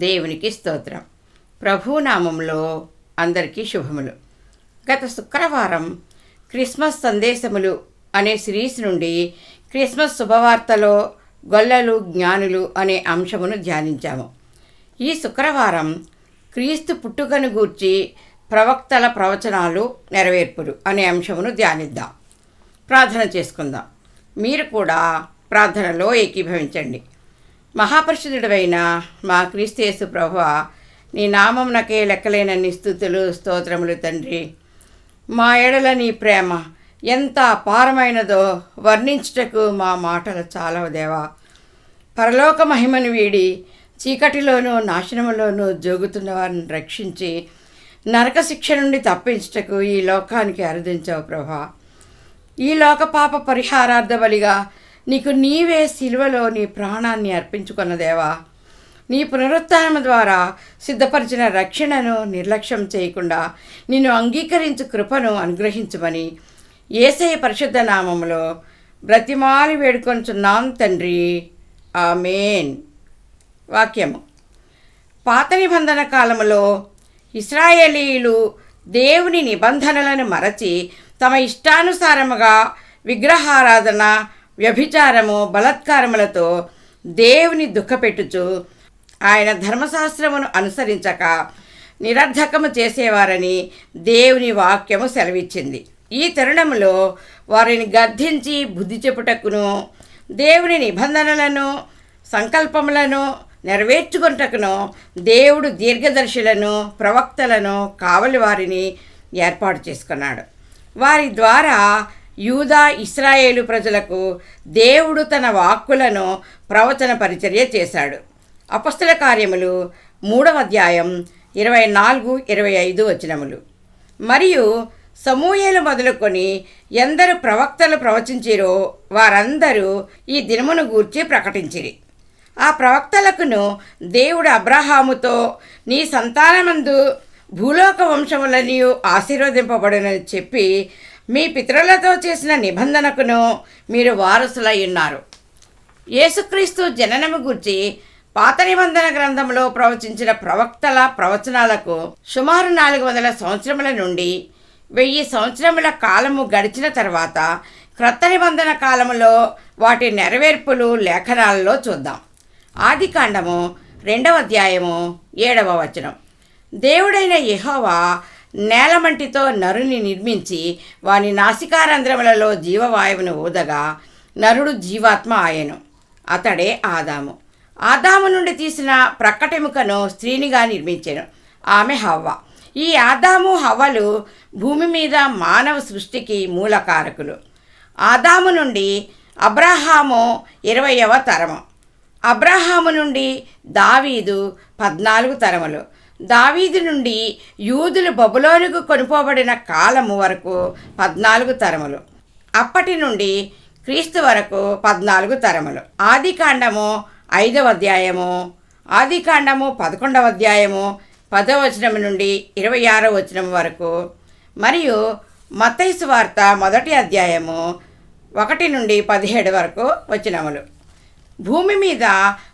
దేవునికి స్తోత్రం. ప్రభునామంలో అందరికీ శుభములు. గత శుక్రవారం క్రిస్మస్ సందేశములు అనే సిరీస్ నుండి క్రిస్మస్ శుభవార్తలో గొల్లలు జ్ఞానులు అనే అంశమును ధ్యానించాము. ఈ శుక్రవారం క్రీస్తు పుట్టుకను గూర్చి ప్రవక్తల ప్రవచనాలు నెరవేర్పులు అనే అంశమును ధ్యానిద్దాం. ప్రార్థన చేసుకుందాం. మీరు కూడా ప్రార్థనలో ఏకీభవించండి. మహాపరిషుదుడైన మా క్రీస్తేసు ప్రభు నీ నామం నాకే లెక్కలేనన్ని స్థుతులు స్తోత్రములు తండ్రి. మా ఎడల నీ ప్రేమ ఎంత అపారమైనదో వర్ణించుటకు మా మాటలు చాలా దేవా. పరలోక మహిమను వీడి చీకటిలోనూ నాశనములోనూ జోగుతున్న వారిని రక్షించి నరక శిక్ష నుండి తప్పించుటకు ఈ లోకానికి అరుదించావు ప్రభా ఈ లోక పాప పరిహారార్థ బలిగా నీకు నీవే శిలువలో నీ ప్రాణాన్ని అర్పించుకున్న దేవా. నీ పునరుత్థానం ద్వారా సిద్ధపరిచిన రక్షణను నిర్లక్ష్యం చేయకుండా నిన్ను అంగీకరించు కృపను అనుగ్రహించమని ఏసయ పరిశుద్ధ నామములో బ్రతిమాలి వేడుకొంచున్నాం తండ్రి. ఆమెన్. వాక్యము. పాత నిబంధన కాలములో ఇస్రాయేలీలు దేవుని నిబంధనలను మరచి తమ ఇష్టానుసారముగా విగ్రహారాధన వ్యభిచారము బలత్కారములతో దేవుని దుఃఖపెట్టుచు ఆయన ధర్మశాస్త్రమును అనుసరించక నిరర్ధకము చేసేవారని దేవుని వాక్యము సెలవిచ్చింది. ఈ తరుణంలో వారిని గద్దించి బుద్ధి చెప్పుటకును దేవుని నిబంధనలను సంకల్పములను నెరవేర్చుకుంటకును దేవుడు దీర్ఘదర్శులను ప్రవక్తలను కావలి వారిని ఏర్పాటు చేసుకున్నాడు. వారి ద్వారా యూదా ఇస్రాయేలు ప్రజలకు దేవుడు తన వాక్కులను ప్రవచన పరిచర్య చేశాడు. అపస్తుల కార్యములు మూడవ అధ్యాయం ఇరవై నాలుగు ఇరవై ఐదు వచనములు. మరియు సమూహలు మొదలుకొని ఎందరు ప్రవక్తలు ప్రవచించిరో వారందరూ ఈ దినమును గూర్చి ప్రకటించిరి. ఆ ప్రవక్తలకును దేవుడు అబ్రహాముతో నీ సంతానమందు భూలోక వంశములనియు ఆశీర్వదింపబడునని చెప్పి మీ పితరులతో చేసిన నిబంధనకును మీరు వారసులై ఉన్నారు. యేసుక్రీస్తు జననము గూర్చి పాత నిబంధన గ్రంథంలో ప్రవచించిన ప్రవక్తల ప్రవచనాలకు సుమారు నాలుగు వందల సంవత్సరముల నుండి వెయ్యి సంవత్సరముల కాలము గడిచిన తర్వాత క్రొత్త నిబంధన కాలములో వాటి నెరవేర్పులు లేఖనాలలో చూద్దాం. ఆది కాండము రెండవ అధ్యాయము ఏడవ వచనం. దేవుడైన యహోవా నేలమంటితో నరుని నిర్మించి వాని నాసికారంధ్రములలో జీవవాయువును ఊదగా నరుడు జీవాత్మ ఆయను. అతడే ఆదాము. ఆదాము నుండి తీసిన ప్రక్కటెముకను స్త్రీనిగా నిర్మించాను. ఆమె హవ్వ. ఈ ఆదాము హవ్వలు భూమి మీద మానవ సృష్టికి మూలకారకులు ఆదాము నుండి అబ్రహాము ఇరవయవ తరము. అబ్రహాము నుండి దావీదు పద్నాలుగు తరములు. దావీదు నుండి యూదులు బబులోనికి కొనుపోబడిన కాలము వరకు పద్నాలుగు తరములు. అప్పటి నుండి క్రీస్తు వరకు పద్నాలుగు తరములు. ఆది కాండము ఐదవ అధ్యాయము ఆది కాండము పదకొండవ అధ్యాయము పదవ వచనం నుండి ఇరవై ఆరవ వచనం వరకు. మరియు మతైసు వార్త మొదటి అధ్యాయము ఒకటి నుండి పదిహేడు వరకు వచనములు. భూమి మీద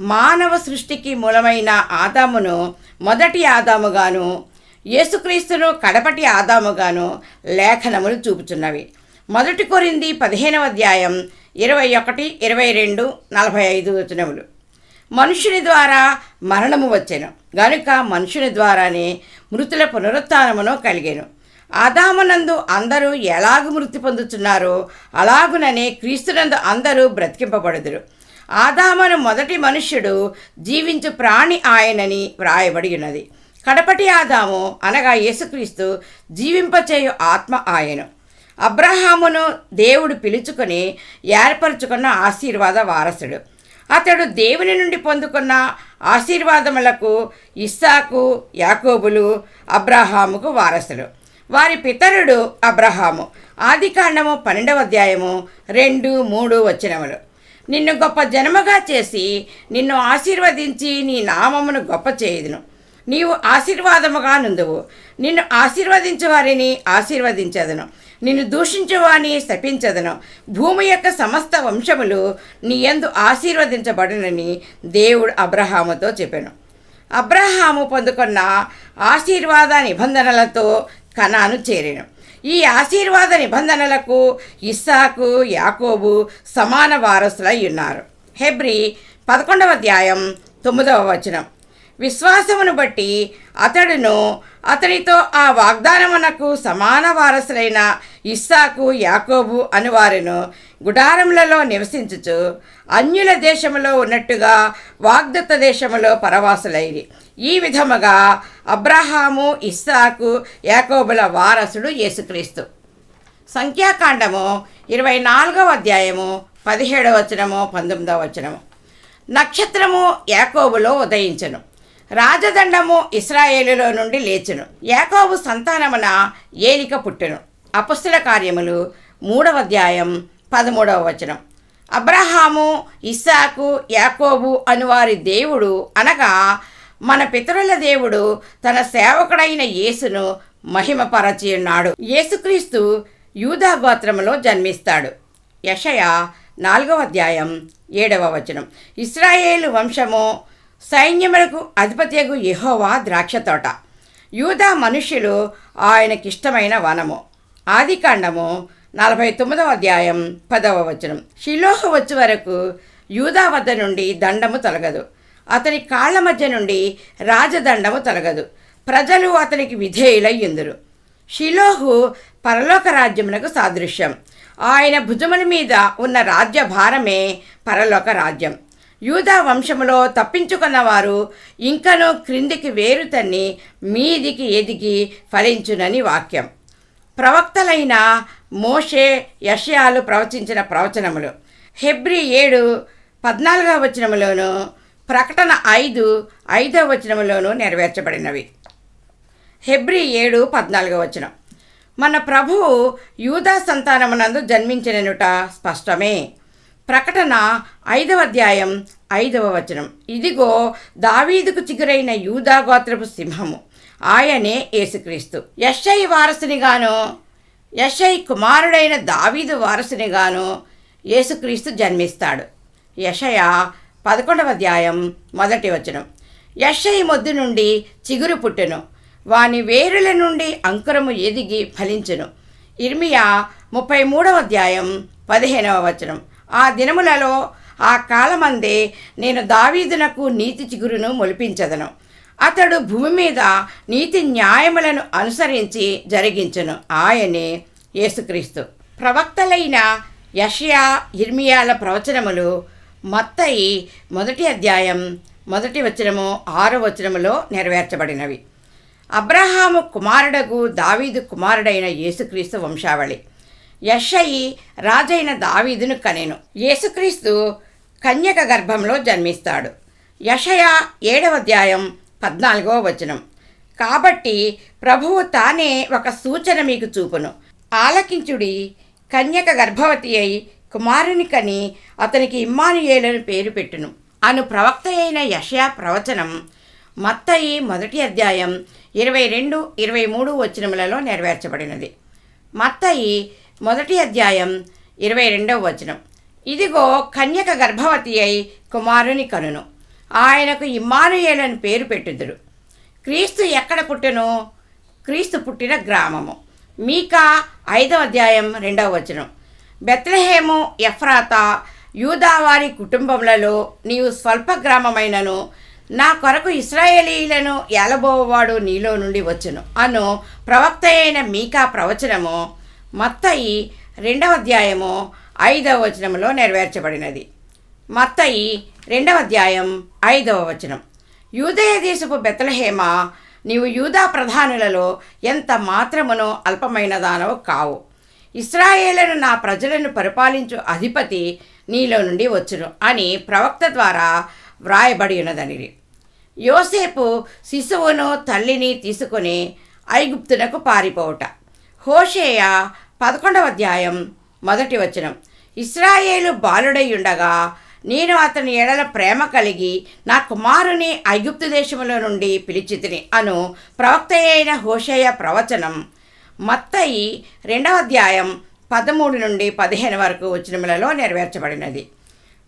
మానవ సృష్టికి మూలమైన ఆదామును మొదటి ఆదాముగాను యేసుక్రీస్తును కడపటి ఆదాముగాను లేఖనములు చూపుచున్నవి. మొదటి కొరింది పదిహేనవ అధ్యాయం ఇరవై ఒకటి ఇరవై రెండు నలభై ఐదు వచనములు. మనుషుని ద్వారా మరణము వచ్చెను. గనుక మనుషుని ద్వారానే మృతుల పునరుత్నమును కలిగాను. ఆదామునందు అందరూ ఎలాగు మృతి పొందుతున్నారో అలాగుననే క్రీస్తునందు అందరూ బ్రతికింపబడుదురు. ఆదామను మొదటి మనుష్యుడు జీవించు ప్రాణి ఆయనని వ్రాయబడి ఉన్నది కడపటి ఆదాము అనగా యేసుక్రీస్తు జీవింపచేయు ఆత్మ ఆయను. అబ్రహామును దేవుడు పిలుచుకొని ఏర్పరచుకున్న ఆశీర్వాద వారసుడు. అతడు దేవుని నుండి పొందుకున్న ఆశీర్వాదములకు ఇస్సాకు యాకోబులు అబ్రహాముకు వారసుడు వారి పితరుడు అబ్రహాము. ఆది కాండము పన్నెండవ అధ్యాయము రెండు మూడు వచనములు. నిన్ను గొప్ప జనముగా చేసి నిన్ను ఆశీర్వదించి నీ నామమును గొప్ప చేయుదును. నీవు ఆశీర్వాదముగా నుందువు. నిన్ను ఆశీర్వదించు వారిని ఆశీర్వదించదను. నిన్ను దూషించువాని శపించదను. భూమి యొక్క సమస్త వంశములు నీ ఎందు ఆశీర్వదించబడునని దేవుడు అబ్రహాముతో చెప్పాను. అబ్రహాము పొందుకున్న ఆశీర్వాద నిబంధనలతో కనాను చేరాను. ఈ ఆశీర్వాద నిబంధనలకు ఇస్సాకు యాకోబు సమాన వారసులై ఉన్నారు. హెబ్రి పదకొండవ అధ్యాయం తొమ్మిదవ వచనం. విశ్వాసమును బట్టి అతడును అతనితో ఆ వాగ్దానమునకు సమాన వారసులైన ఇస్సాకు యాకోబు అనువారును గుడారములలో నివసించుచు అన్యుల దేశములో ఉన్నట్టుగా వాగ్దత్త దేశములో పరవాసులైరి. ఈ విధముగా అబ్రహాము ఇస్సాకు యాకోబుల వారసుడు యేసుక్రీస్తు. సంఖ్యాకాండము ఇరవై నాలుగవ అధ్యాయము పదిహేడవ వచనము పంతొమ్మిదవ వచనము. నక్షత్రము యాకోబులో ఉదయించను. రాజదండము ఇస్రాయేలులో నుండి లేచును. యాకోబు సంతానమున ఏలిక పుట్టెను. అపస్తుల కార్యములు మూడవ అధ్యాయం పదమూడవ వచనం. అబ్రహాము ఇస్సాకు యాకోబు అనువారి దేవుడు అనగా మన పితరుల దేవుడు తన సేవకుడైన యేసును మహిమపరచి ఉన్నాడు యేసుక్రీస్తు యూదా గోత్రములో జన్మిస్తాడు. యషయ నాలుగవ అధ్యాయం ఏడవ వచనం. ఇస్రాయేలు వంశము సైన్యములకు అధిపత్యకు యెహోవా ద్రాక్ష తోట యూదా మనుష్యులు ఆయనకిష్టమైన వనము. ఆదికాండము నలభై తొమ్మిదవ అధ్యాయం పదవ వచనం. షిలోహ వచ్చే వరకు యూదా వద్ద నుండి దండము తొలగదు. అతని కాళ్ళ మధ్య నుండి రాజదండము తొలగదు. ప్రజలు అతనికి విధేయులయ్యుందురు ఎందురు షిలోహు పరలోక రాజ్యమునకు సాదృశ్యం. ఆయన భుజముల మీద ఉన్న రాజ్య భారమే పరలోక రాజ్యం. యూదా వంశములో తప్పించుకున్న వారు ఇంకనూ క్రిందికి వేరు తన్ని మీదికి ఎదిగి ఫలించునని వాక్యం. ప్రవక్తలైన మోషే యషయాలు ప్రవచించిన ప్రవచనములు. హెబ్రి ఏడు పద్నాలుగవ వచనములోను ప్రకటన ఐదు ఐదవ వచనములోనూ నెరవేర్చబడినవి. హెబ్రి ఏడు పద్నాలుగవ వచనం. మన ప్రభువు యూదా సంతానమునందు జన్మించిననుట స్పష్టమే. ప్రకటన ఐదవ అధ్యాయం ఐదవ వచనం. ఇదిగో దావీదుకు చిగురైన యూదా గోత్రపు సింహము ఆయనే యేసుక్రీస్తు. యషై వారసునిగాను యషై కుమారుడైన దావీదు వారసునిగాను యేసుక్రీస్తు జన్మిస్తాడు. యషయ పదకొండవ అధ్యాయం మొదటి వచనం. యషై మొద్దు నుండి చిగురు పుట్టెను వాని వేరుల నుండి అంకురము ఎదిగి ఫలించును. ఇర్మియా ముప్పై మూడవ అధ్యాయం పదిహేనవ వచనం. ఆ దినములలో ఆ కాలమందే నేను దావీదునకు నీతి చిగురును మొలిపించదను. అతడు భూమి మీద నీతి న్యాయములను అనుసరించి జరిగించను. ఆయనే యేసుక్రీస్తు. ప్రవక్తలైన యషయా ఇర్మియాల ప్రవచనములు మత్తయి మొదటి అధ్యాయం మొదటి వచనము ఆరో వచనములో నెరవేర్చబడినవి. అబ్రహాము కుమారుడగు దావీదు కుమారుడైన యేసుక్రీస్తు వంశావళి. యషయి రాజైన దావీదును కనెను. యేసుక్రీస్తు కన్యక గర్భంలో జన్మిస్తాడు. యషయ ఏడవ అధ్యాయం పద్నాలుగవ వచనం. కాబట్టి ప్రభువు తానే ఒక సూచన మీకు చూపును. ఆలకించుడి కన్యక గర్భవతి అయి కుమారుని కని అతనికి ఇమ్మానుయేలను పేరు పెట్టును. అను ప్రవక్త అయిన యషయా ప్రవచనం మత్తయి మొదటి అధ్యాయం ఇరవై రెండు ఇరవై మూడు వచనములలో నెరవేర్చబడినది. మత్తయి మొదటి అధ్యాయం ఇరవై రెండవ వచనం. ఇదిగో కన్యక గర్భవతి అయి కుమారుని కనును. ఆయనకు ఇమ్మానుయేలని పేరు పెట్టుదురు. క్రీస్తు ఎక్కడ పుట్టెను? క్రీస్తు పుట్టిన గ్రామము. మీకా ఐదవ అధ్యాయం రెండవ వచనం. బెత్లహేము ఎఫ్రాతా యూదావారి కుటుంబములలో నీవు స్వల్ప గ్రామమైనను నా కొరకు ఇస్రాయేలీలను ఏలబోవాడు నీలో నుండి వచ్చును. అను ప్రవక్త అయిన మీకా ప్రవచనము మత్తయి రెండవ అధ్యాయము ఐదవ వచనములో నెరవేర్చబడినది. మత్తయి రెండవ అధ్యాయం ఐదవ వచనం. యూదయ దేశపు బెతలహేమ నీవు యూదా ప్రధానులలో ఎంత మాత్రమునో అల్పమైన దానవు కావు. ఇస్రాయేలను నా ప్రజలను పరిపాలించు అధిపతి నీలో నుండి వచ్చును అని ప్రవక్త ద్వారా వ్రాయబడి ఉన్నదనిది యోసేపు శిశువును తల్లిని తీసుకుని ఐగుప్తునకు పారిపోవుట. హోషేయ పదకొండవ అధ్యాయం మొదటి వచనం. ఇస్రాయేలు బాలుడయ్యుండగా నేను అతని ఎడల ప్రేమ కలిగి నా కుమారుని ఐగుప్తు దేశములో నుండి పిలిచితిని అను ప్రవక్త అయిన హోషేయ ప్రవచనం. మత్తయి రెండవ అధ్యాయం పదమూడు నుండి పదిహేను వరకు వచనములలో నెరవేర్చబడినది.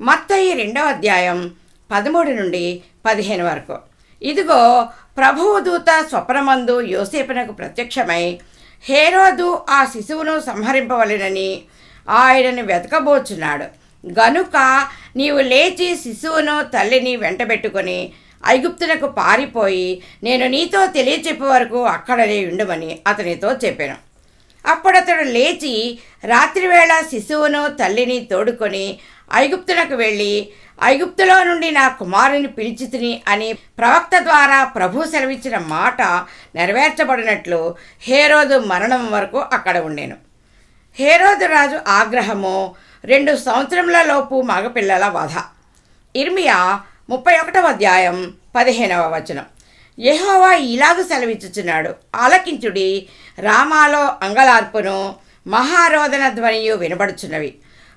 మత్తయి రెండవ అధ్యాయం పదమూడు నుండి పదిహేను వరకు. ఇదిగో ప్రభువు దూత స్వప్నమందు యోసేపునకు ప్రత్యక్షమై హేరోదు ఆ శిశువును సంహరింపవలెనని ఆయనను వెతకబోచున్నాడు. గనుక నీవు లేచి శిశువును తల్లిని వెంటబెట్టుకొని ఐగుప్తునకు పారిపోయి నేను నీతో తెలియచెప్పే వరకు అక్కడనే ఉండమని అతనితో చెప్పాను. అప్పుడతడు లేచి రాత్రివేళ శిశువును తల్లిని తోడుకొని ఐగుప్తునకు వెళ్ళి ఐగుప్తులో నుండి నా కుమారుని పిలిచితిని అని ప్రవక్త ద్వారా ప్రభు సెలవిచ్చిన మాట నెరవేర్చబడినట్లు హేరోదు మరణం వరకు అక్కడ ఉండేను. హేరోదు రాజు ఆగ్రహము రెండు సంవత్సరములలోపు మగపిల్లల వధ. ఇర్మియా ముప్పై ఒకటవ అధ్యాయం పదిహేనవ వచనం. యెహోవా ఇలాగ సెలవిచ్చుచున్నాడు. ఆలకించుడి రామాలో అంగలార్పును మహారోదన ధ్వనియు వినబడుచున్నవి.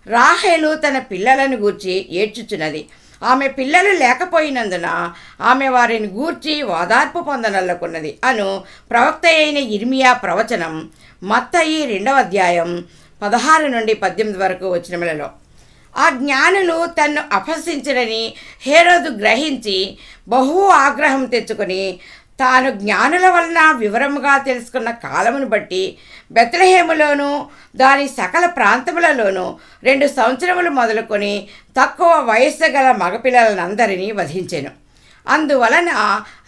రాహేలు తన పిల్లలను గూర్చి ఏడ్చుచున్నది. ఆమె పిల్లలు లేకపోయినందున ఆమె వారిని గూర్చి ఓదార్పు పొందనల్లుకున్నది. అను ప్రవక్త అయిన ఇర్మియా ప్రవచనం మత్తయి రెండవ అధ్యాయం పదహారు నుండి పద్దెనిమిది వరకు వచ్చినములలో ఆ జ్ఞానులు తన్ను అపహసించడని హేరోదు గ్రహించి బహు ఆగ్రహం తెచ్చుకొని తాను జ్ఞానుల వలన వివరముగా తెలుసుకున్న కాలమును బట్టి బెత్లహేములోను దాని సకల ప్రాంతములలోనూ రెండు సంవత్సరములు మొదలుకొని తక్కువ వయస్సు గల మగపిల్లలందరినీ వధించెను. అందువలన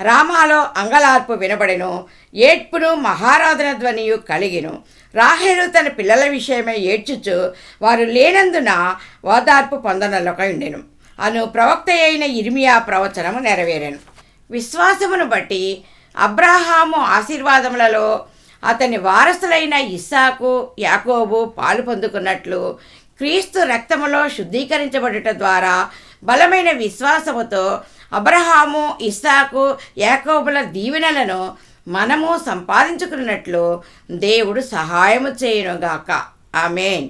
రామాలో అంగలార్పు వినబడెను ఏడ్పును మహారాధన ధ్వనియు కలిగిను. రాహేలు తన పిల్లల విషయమే ఏడ్చుచు వారు లేనందున ఓదార్పు పొందనలకై ఉండెను అను ప్రవక్త అయిన ఇర్మియా ప్రవచనము నెరవేరెను. విశ్వాసమును బట్టి అబ్రాహాము ఆశీర్వాదములలో అతని వారసులైన ఇస్సాకు యాకోబు పాలు పొందుకున్నట్లు క్రీస్తు రక్తములో శుద్ధీకరించబడుట ద్వారా బలమైన విశ్వాసముతో అబ్రహాము ఇస్సాకు యాకోబుల దీవెనలను మనము సంపాదించుకున్నట్లు దేవుడు సహాయము చేయునుగాక. ఆమెన్.